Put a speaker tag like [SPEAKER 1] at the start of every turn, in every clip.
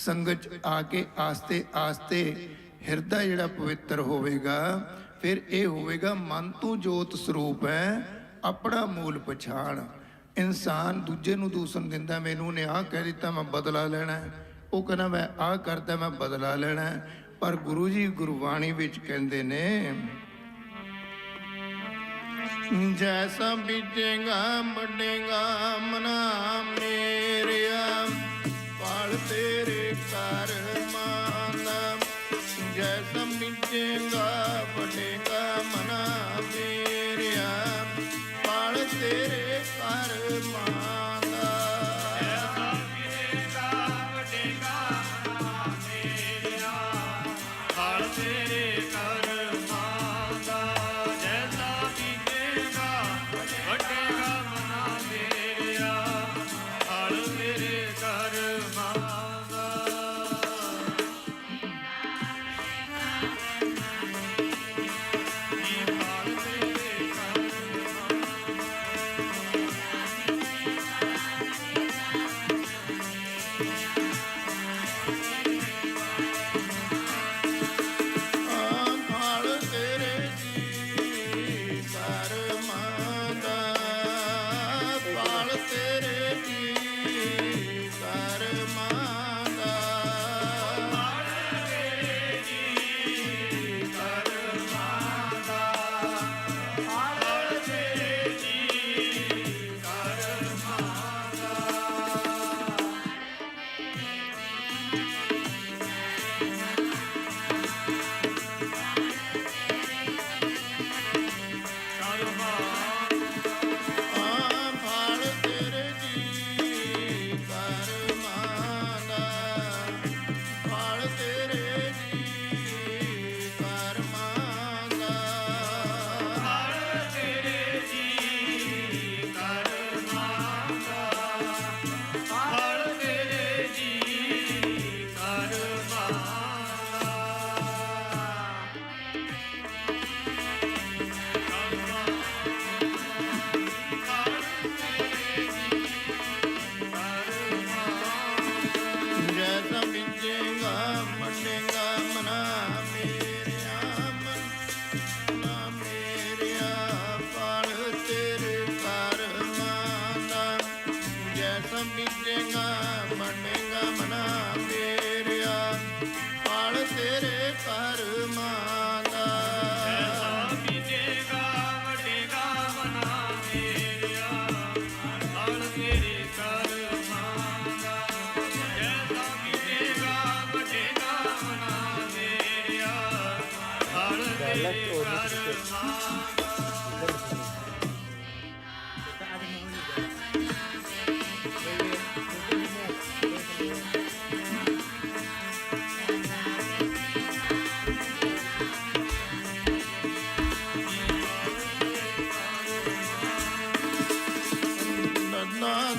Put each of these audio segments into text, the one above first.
[SPEAKER 1] ਸੰਗਤ ਆ ਕੇ ਆਸਤੇ ਆਸਤੇ ਹਿਰਦਾ ਜਿਹੜਾ ਪਵਿੱਤਰ ਹੋਵੇਗਾ, ਫਿਰ ਇਹ ਹੋਵੇਗਾ ਮਨ ਤੋਂ ਜੋਤ ਸਰੂਪ ਹੈ, ਆਪਣਾ ਮੂਲ ਪਛਾਣ। ਇਨਸਾਨ ਦੂਜੇ ਨੂੰ ਦੂਸਣ ਦਿੰਦਾ ਮੈਨੂੰ ਨੇ ਆਹ ਕਹਿ ਦਿੱਤਾ, ਮੈਂ ਬਦਲਾ ਲੈਣਾ ਉਹ ਕਹਿੰਦਾ, ਮੈਂ ਆਹ ਕਰਦਾ, ਮੈਂ ਬਦਲਾ ਲੈਣਾ ਪਰ ਗੁਰੂ ਜੀ ਗੁਰਬਾਣੀ ਵਿੱਚ ਕਹਿੰਦੇ ਨੇ, ਜੈਸਾ ਬੀਜੇਗਾ ਵੱਡੇਗਾ ਮਨਾ ਮੇਰਿਆ ਫਲ ਤੇਰੇ ਕਰਮਾਂ ਦਾ ਜੈਸਾ ਬੀਜੇਗਾ ਵੱਡੇਗਾ ਮਨਾ ਮੇਰਿਆ। ਫਲ ਤੇਰੇ ਕਰਮਾਂ ਦਾ
[SPEAKER 2] ਤੇਰੇ ਕਰਮਾਂ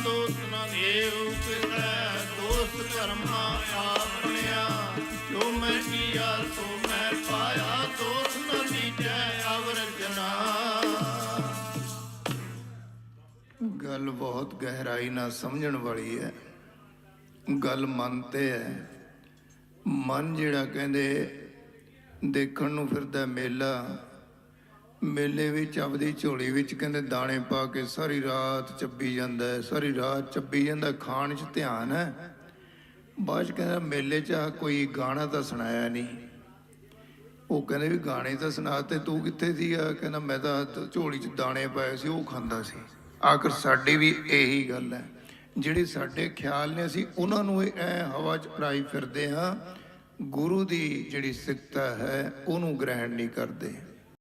[SPEAKER 1] ਦੋਸਤ ਨਾ ਦੋਸਤ ਕਰਮਾ ਆਪਣਿਆ ਜੋ ਮੈਂ ਕੀਆ ਸੋ ਮੈਂ ਪਾਇਆ ਦੋਸਤ ਗੱਲ ਬਹੁਤ ਗਹਿਰਾਈ ਨਾਲ ਸਮਝਣ ਵਾਲੀ ਹੈ। ਗੱਲ ਮਨ ਤੇ ਹੈ। ਮਨ ਜਿਹੜਾ ਕਹਿੰਦੇ, ਦੇਖਣ ਨੂੰ ਫਿਰਦਾ ਮੇਲਾ। ਮੇਲੇ ਵਿੱਚ, ਆਪਦੀ ਝੋਲੀ ਵਿੱਚ ਕਹਿੰਦੇ ਦਾਣੇ ਪਾ ਕੇ ਸਾਰੀ ਰਾਤ ਚੱਬੀ ਜਾਂਦਾ ਹੈ। ਸਾਰੀ ਰਾਤ ਚੱਬੀ ਜਾਂਦਾ, ਖਾਣ 'ਚ ਧਿਆਨ ਹੈ। ਬਾਅਦ 'ਚ ਕਹਿੰਦਾ ਮੇਲੇ 'ਚ ਆ ਕੋਈ ਗਾਣਾ ਤਾਂ ਸੁਣਾਇਆ ਨਹੀਂ। ਉਹ ਕਹਿੰਦੇ ਵੀ ਗਾਣੇ ਤਾਂ ਸੁਣਾ ਤੇ ਤੂੰ ਕਿੱਥੇ ਸੀਗਾ? ਕਹਿੰਦਾ ਮੈਂ ਤਾਂ ਝੋਲੀ 'ਚ ਦਾਣੇ ਪਾਏ ਸੀ, ਉਹ ਖਾਂਦਾ ਸੀ। ਆਖਰ ਸਾਡੀ ਵੀ ਇਹੀ ਗੱਲ ਹੈ। ਜਿਹੜੇ ਸਾਡੇ ਖਿਆਲ ਨੇ, ਅਸੀਂ ਉਹਨਾਂ ਨੂੰ ਐ ਹਵਾ 'ਚ ਉਡਾਈ ਫਿਰਦੇ ਹਾਂ, ਗੁਰੂ ਦੀ ਜਿਹੜੀ ਸਿੱਖਤਾ ਹੈ, ਉਹਨੂੰ ਗ੍ਰਹਿਣ ਨਹੀਂ ਕਰਦੇ।